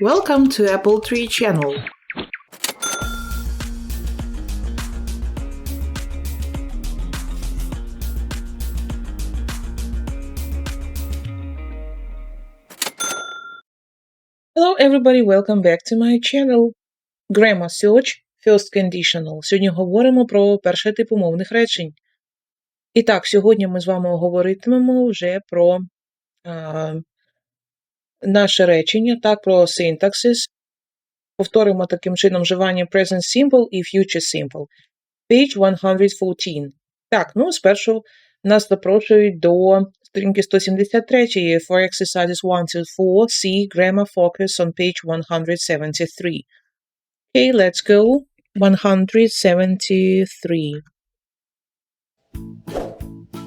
Welcome to Apple Tree channel. Hello everybody, welcome back to my channel. Grammar Search First Conditional. Сьогодні говоримо про перший тип умовних речень. І так, сьогодні ми з вами говоритимемо вже про наше речення, так, про синтаксис. Повторимо таким чином вживання present simple і future simple. Page 114. Так, ну, спершу нас запрошують до сторінки 173 for exercises 1 to 4, see grammar focus on page 173. Okay, let's go. 173.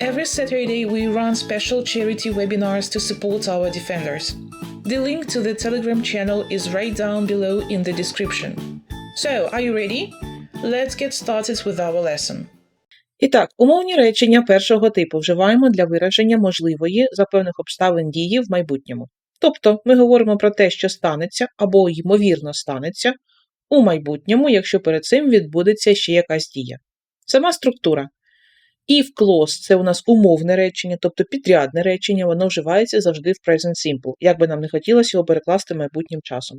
Every Saturday, we run special charity webinars to support our defenders. The link to the Telegram channel is right down below in the description. So, are you ready? Let's get started with our lesson. І так, умовні речення першого типу вживаємо для вираження можливої за певних обставин дії в майбутньому. Тобто ми говоримо про те, що станеться або ймовірно станеться у майбутньому, якщо перед цим відбудеться ще якась дія. Сама структура. If clause – це у нас умовне речення, тобто підрядне речення, воно вживається завжди в present simple, як би нам не хотілося його перекласти майбутнім часом.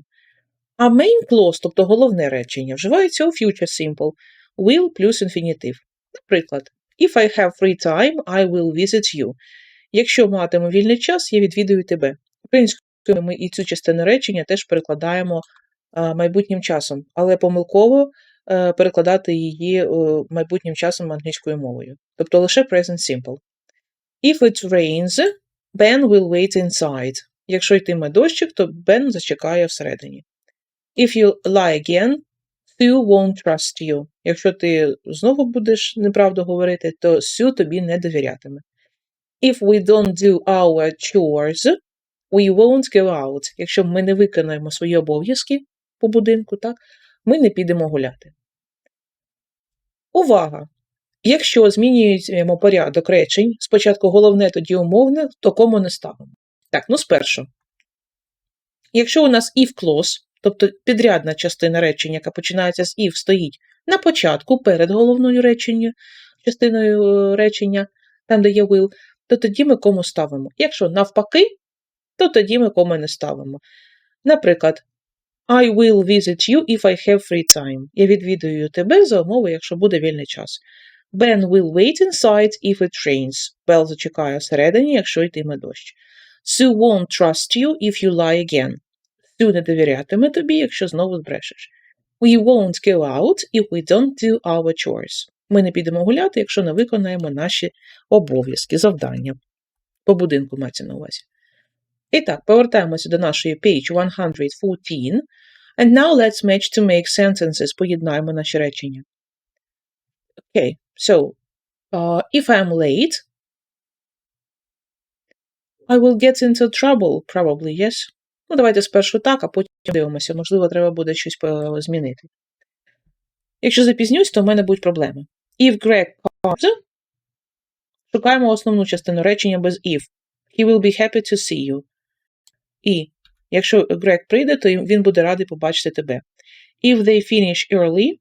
А main clause, тобто головне речення, вживається у future simple, will плюс інфінітив. Наприклад, If I have free time, I will visit you. Якщо матиму вільний час, я відвідую тебе. Українською ми і цю частину речення теж перекладаємо майбутнім часом, але помилково е, перекладати її е, майбутнім часом англійською мовою. Тобто лише present simple. If it rains, Ben will wait inside. Якщо йтиме дощик, то Бен зачекає всередині. If you lie again, Sue won't trust you. Якщо ти знову будеш неправду говорити, то Sue тобі не довірятиме. If we don't do our chores, we won't go out. Якщо ми не виконаємо свої обов'язки по будинку, так, ми не підемо гуляти. Увага! Якщо змінюємо порядок речень, спочатку головне, тоді умовне, то кому не ставимо. Так, ну спершу. Якщо у нас if clause, тобто підрядна частина речення, яка починається з if, стоїть на початку перед головною реченню, частиною е, речення, там, де є will, то тоді ми кому ставимо. Якщо навпаки, то тоді ми кому не ставимо. Наприклад, I will visit you if I have free time. Я відвідую тебе за умови, якщо буде вільний час. Ben will wait inside if it rains. Бел зачекає всередині, якщо йтиме дощ. Sue won't trust you if you lie again. Sue не довірятиме тобі, якщо знову збрешеш. We won't go out if we don't do our chores. Ми не підемо гуляти, якщо не виконаємо наші обов'язки, завдання. По будинку мається на увазі. І так, повертаємося до нашої page 114. And now let's match to make sentences. Поєднаємо наші речення. Okay, so uh, if I'm late, I will get into trouble, probably, yes. Ну, давайте спершу так, а потім дивимося. Можливо, треба буде щось змінити. Якщо запізнюсь, то в мене будуть проблеми. If Greg comes, шукаємо основну частину речення без if. He will be happy to see you. І якщо Грег прийде, то він буде радий побачити тебе. If they finish early,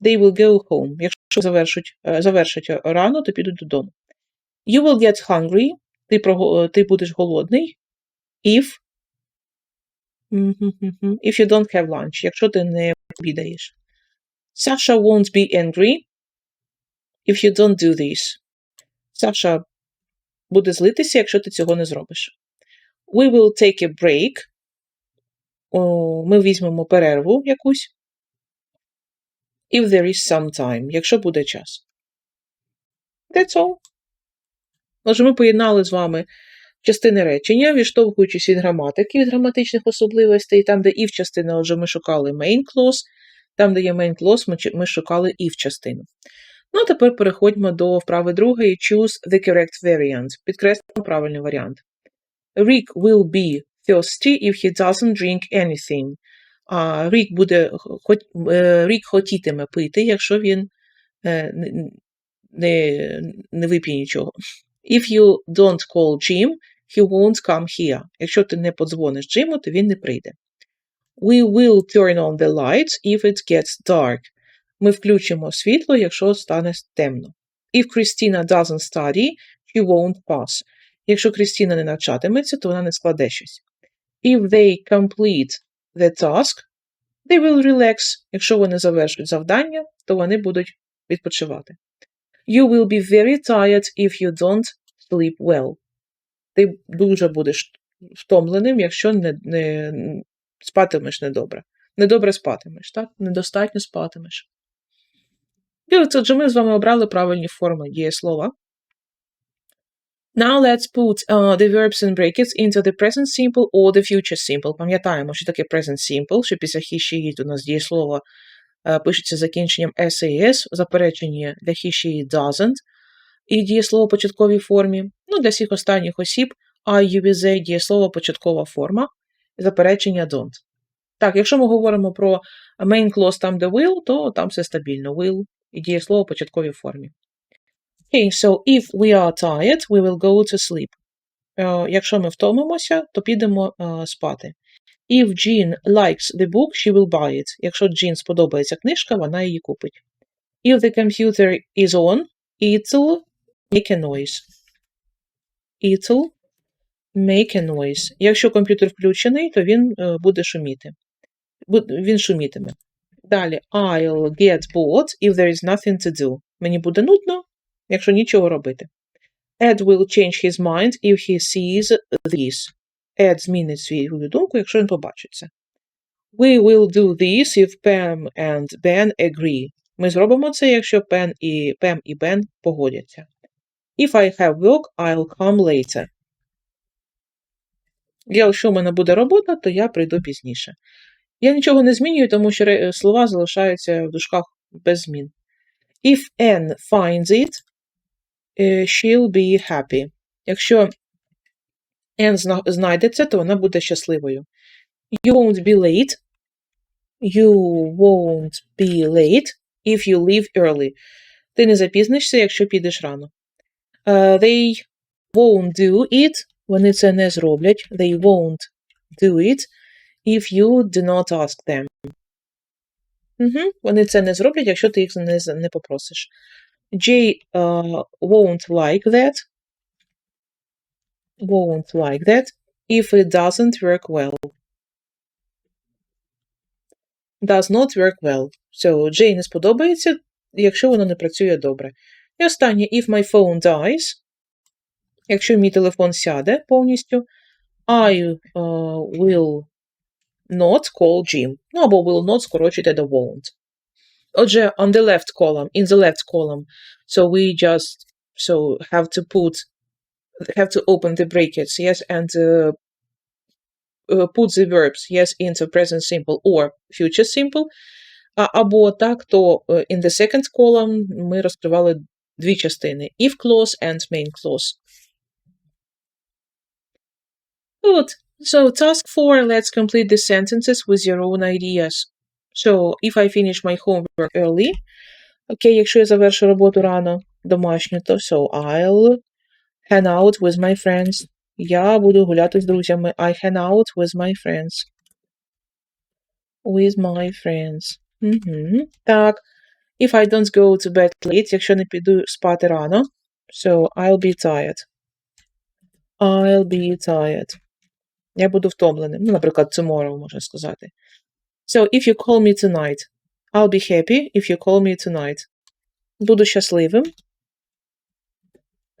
they will go home. Якщо завершать, е, завершать рано, то підуть додому. You will get hungry. Ти, прого- ти будеш голодний. If if you don't have lunch. Якщо ти не обідаєш. Sasha won't be angry if you don't do this. Саша буде злитися, якщо ти цього не зробиш. We will take a break. Ми візьмемо перерву якусь. If there is some time, якщо буде час. That's all. Отже, ми поєднали з вами частини речення, відштовхуючись від граматики, від граматичних особливостей, там, де if частина, отже, ми шукали main clause, там, де є main clause, ми, ми шукали if частину. Ну, а тепер переходьмо до вправи другої. Choose the correct variant. Підкреслимо правильний варіант. Rick will be thirsty if he doesn't drink anything. А Рік буде е, Рік хотітиме пити, якщо він е, не, не вип'є нічого. If you don't call Jim, he won't come here. Якщо ти не подзвониш Джиму, то він не прийде. We will turn on the lights if it gets dark. Ми включимо світло, якщо стане темно. If Christina doesn't study, she won't pass. Якщо Крістіна не навчатиметься, то вона не складе щось. If they complete the task, they will relax. Якщо вони завершать завдання, то вони будуть відпочивати. You will be very tired if you don't sleep well. Ти дуже будеш втомленим, якщо не, не спатимеш недобре. Недобре спатимеш, так? Недостатньо спатимеш. І отже, ми з вами обрали правильні форми дієслова. Now let's put uh, the verbs in brackets into the present simple or the future simple. Пам'ятаємо, що таке present simple, що після he, she, it у нас дієслово е, пишеться закінченням s і заперечення для he, she, it doesn't, і дієслово в початковій формі. Ну, для всіх останніх осіб I, you, we, they, дієслово початкова форма, заперечення don't. Так, якщо ми говоримо про main clause там, де will, то там все стабільно. Will і дієслово в початковій формі. Okay, so if we are tired, we will go to sleep. Е, якщо ми втомимося, то підемо е, спати. If Jean likes the book, she will buy it. Якщо Джін сподобається книжка, вона її купить. If the computer is on, it'll make a noise. It'll make a noise. Якщо комп'ютер включений, то він е, буде шуміти. Бу- Він шумітиме. Далі, I'll get bored if there is nothing to do. Мені буде нудно, якщо нічого робити. Ed will change his mind if he sees this. Ed змінить свою думку, якщо він побачить це. We will do this if Pam and Ben agree. Ми зробимо це, якщо Пен і Пем і Бен погодяться. If I have work, I'll come later. Якщо в мене буде робота, то я прийду пізніше. Я нічого не змінюю, тому що слова залишаються в дужках без змін. If Anne finds it, she'll be happy. Якщо Anne зна- знайде це, то вона буде щасливою. You won't be late. You won't be late if you leave early. Ти не запізнишся, якщо підеш рано. Uh, they won't do it. Вони це не зроблять. They won't do it if you do not ask them. Угу. Вони це не зроблять, якщо ти їх не, не попросиш. Jay uh, won't like that. Won't like that if it doesn't work well. Does not work well. So, Jay не сподобається, якщо воно не працює добре. І останнє, if my phone dies, якщо мій телефон сяде повністю, I uh, will not call Jim. Ну, або will not скорочуйте до won't. Отже, on the left column, in the left column, so we just so have to put, have to open the brackets, yes, and uh, uh, put the verbs, yes, into present simple or future simple. А, або так, то uh, in the second column ми розкривали дві частини, if clause and main clause. Good. So task four, let's complete the sentences with your own ideas. So if I finish my homework early, окей, якщо я завершу роботу рано, домашню, то so I'll hang out with my friends. Я буду гуляти з друзями. I hang out with my friends. With my friends. Угу. Так. If I don't go to bed late, якщо не піду спати рано, so I'll be tired. I'll be tired. Я буду втомленим. Ну, наприклад, tomorrow, можна сказати. So, if you call me tonight, I'll be happy if you call me tonight. Буду щасливим.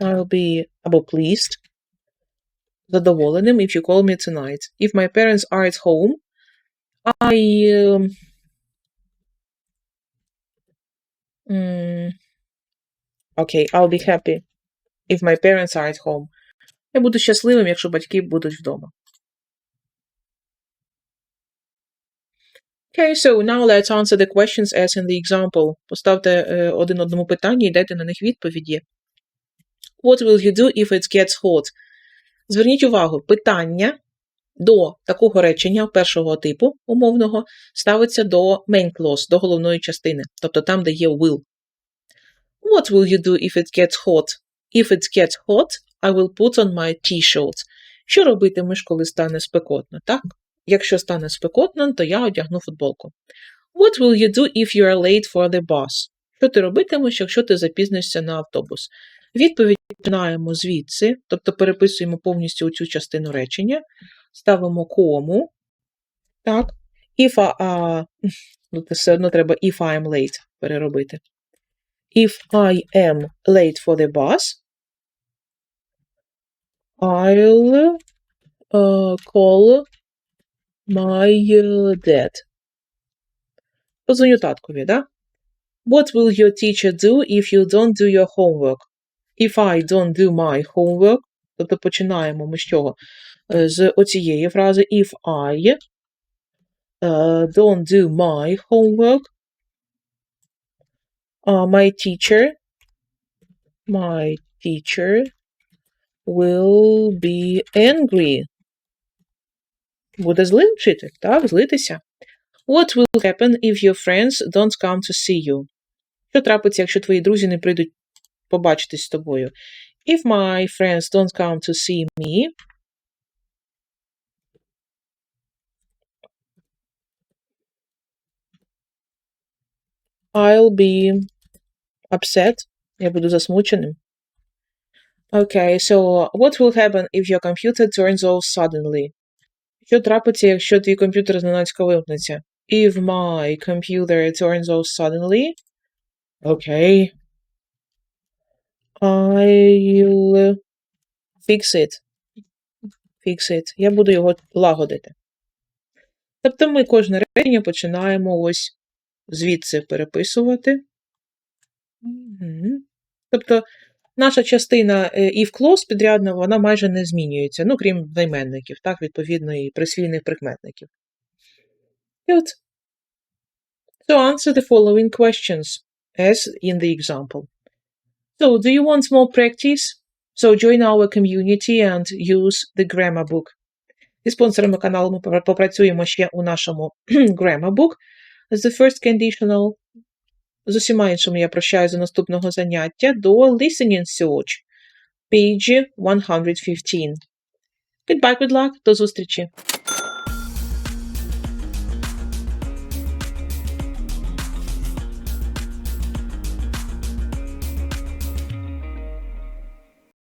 I'll be або pleased. Задоволеним if you call me tonight. If my parents are at home, I um, mm, okay, I'll be happy if my parents are at home. Я буду щасливим, якщо батьки будуть вдома. Okay, so now let's answer the questions as in the example. Поставте е, один одному питання і дайте на них відповіді. What will you do if it gets hot? Зверніть увагу, питання до такого речення першого типу умовного ставиться до main clause, до головної частини, тобто там, де є will. What will you do if it gets hot? If it gets hot, I will put on my t-shirt. Що робитимеш, коли стане спекотно, так? Якщо стане спекотно, то я одягну футболку. What will you do if you are late for the bus? Що ти робитимеш, якщо ти запізнишся на автобус? Відповідь починаємо звідси, тобто переписуємо повністю цю частину речення, ставимо кому. Так. If I, а, ну, все одно треба if I am late переробити. If I am late for the bus, I'll uh, call my uh, dad. Позвоню таткові, да? What will your teacher do if you don't do your homework? If I don't do my homework, тобто починаємо ми з чого? Е, З оцієї фрази if I uh, don't do my homework, uh, my teacher, my teacher will be angry. Буде злим вчитель, так, злитися. What will happen if your friends don't come to see you? Що трапиться, якщо твої друзі не прийдуть побачитись з тобою? If my friends don't come to see me, I'll be upset. Я буду засмученим. Okay, so what will happen if your computer turns off suddenly? Що трапиться, якщо твій комп'ютер зненацька вимкнеться? If my computer turns off suddenly, okay, I'll fix it. Fix it. Я буду його лагодити. Тобто ми кожне речення починаємо ось звідси переписувати. Тобто наша частина е, if clause підрядна, вона майже не змінюється, ну, крім займенників, так, відповідно, і прислівних прикметників. І. So answer the following questions as in the example. So, do you want more practice? So join our community and use the grammar book. Зі спонсорами каналу ми попра- попрацюємо ще у нашому grammar book as the first conditional. З усіма іншими я прощаюся до наступного заняття до Listening Search, page 115. Goodbye, good luck, до зустрічі!